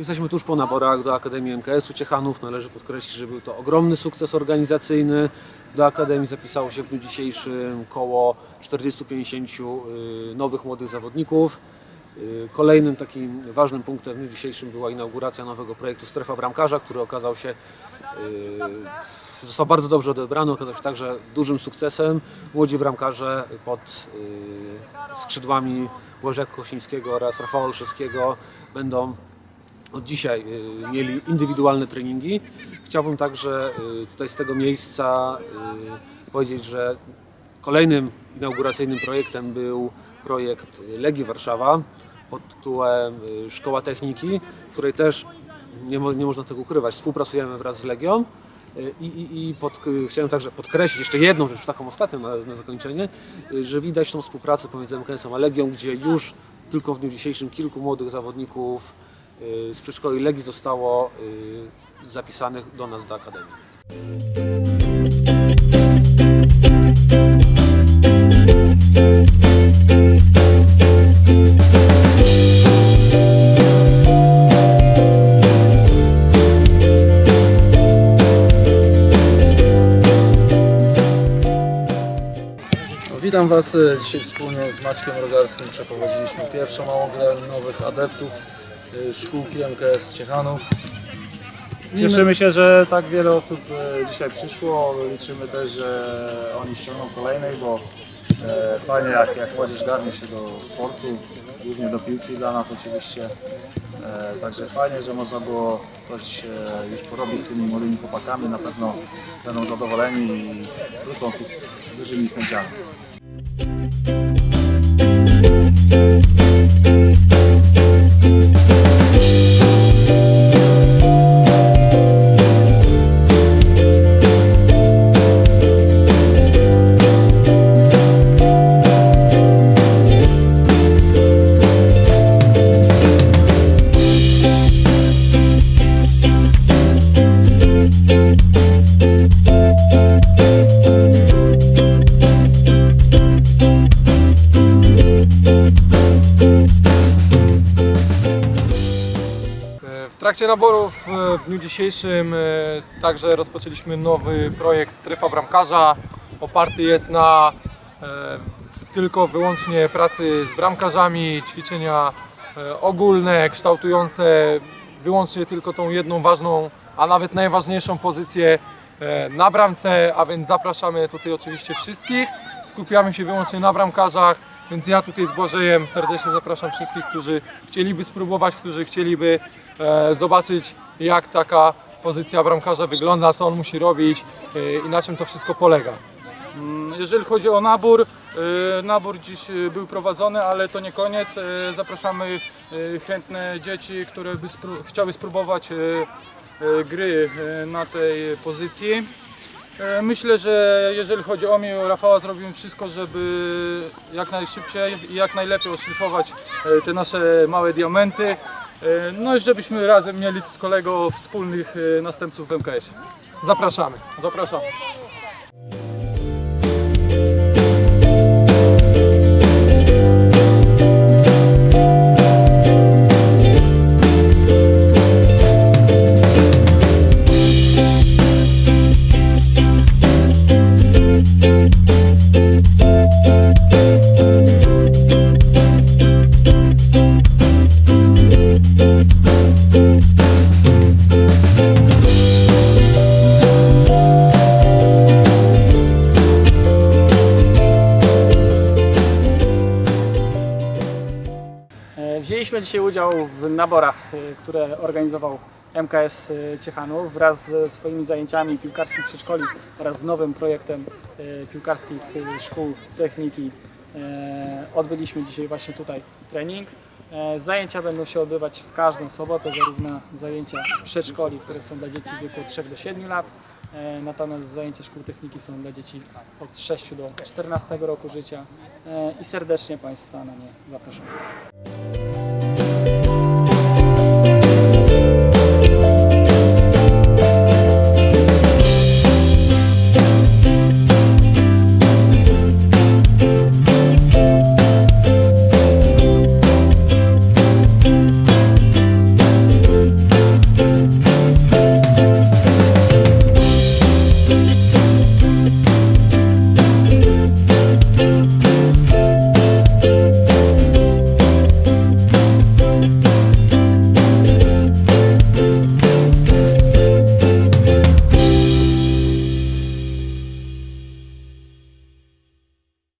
Jesteśmy tuż po naborach do Akademii MKS-u Ciechanów. Należy podkreślić, że był to ogromny sukces organizacyjny. Do Akademii zapisało się w dniu dzisiejszym około 40-50 y, nowych młodych zawodników. Y, Kolejnym takim ważnym punktem w dniu dzisiejszym była inauguracja nowego projektu Strefa Bramkarza, który okazał się y, został bardzo dobrze odebrany, okazał się także dużym sukcesem. Młodzi bramkarze pod skrzydłami Bożeka Kosińskiego oraz Rafała Olszewskiego będą od dzisiaj y, mieli indywidualne treningi. Chciałbym także y, tutaj z tego miejsca y, powiedzieć, że kolejnym inauguracyjnym projektem był projekt Legii Warszawa pod tytułem Szkoła Techniki, w której też nie, mo, nie można tego ukrywać, współpracujemy wraz z Legią. I, i, i pod, chciałem także podkreślić jeszcze jedną rzecz, taką ostatnią na, na zakończenie, że widać tą współpracę pomiędzy MKS-em a Legią, gdzie już tylko w dniu dzisiejszym kilku młodych zawodników z przedszkoli Legii zostało y, zapisanych do nas do Akademii. Witam Was e, dzisiaj wspólnie z Maćkiem Rogarskim. Przeprowadziliśmy pierwszą małą grę nowych adeptów szkółki MKS Ciechanów. Cieszymy się, że tak wiele osób e, dzisiaj przyszło. Liczymy też, że oni ściągną kolejnych, bo e, fajnie jak, jak młodzież garnie się do sportu, głównie do piłki dla nas oczywiście. Także fajnie, że można było coś już porobić z tymi młodymi chłopakami. Na pewno będą zadowoleni i wrócą tu z dużymi chęciami. Trakcie naborów e, w dniu dzisiejszym e, także rozpoczęliśmy nowy projekt Strefa Bramkarza. Oparty jest na e, tylko wyłącznie pracy z bramkarzami, ćwiczenia ogólne, kształtujące wyłącznie tylko tą jedną ważną, a nawet najważniejszą pozycję na bramce, a więc zapraszamy tutaj oczywiście wszystkich. Skupiamy się wyłącznie na bramkarzach, więc ja tutaj z Błażejem serdecznie zapraszam wszystkich, którzy chcieliby spróbować, którzy chcieliby e, zobaczyć jak taka pozycja bramkarza wygląda, co on musi robić e, i na czym to wszystko polega. Jeżeli chodzi o nabór, e, nabór dziś e, był prowadzony, ale to nie koniec. E, Zapraszamy chętne dzieci, które by spró- chciały spróbować gry na tej pozycji. E, Myślę, że jeżeli chodzi o mnie i o Rafała, zrobimy wszystko, żeby jak najszybciej i jak najlepiej oszlifować e, te nasze małe diamenty. E, No i żebyśmy razem mieli z kolego wspólnych następców w MKS. Zapraszamy. Zapraszam. Wzięliśmy dzisiaj udział w naborach, e, które organizował MKS e, Ciechanów wraz ze swoimi zajęciami piłkarskich przedszkoli oraz z nowym projektem e, piłkarskich szkół techniki. E, Odbyliśmy dzisiaj właśnie tutaj trening. E, Zajęcia będą się odbywać w każdą sobotę, zarówno zajęcia przedszkoli, które są dla dzieci w wieku od 3 do 7 lat, e, natomiast zajęcia szkół techniki są dla dzieci od 6 do 14 roku życia i serdecznie Państwa na nie zapraszam.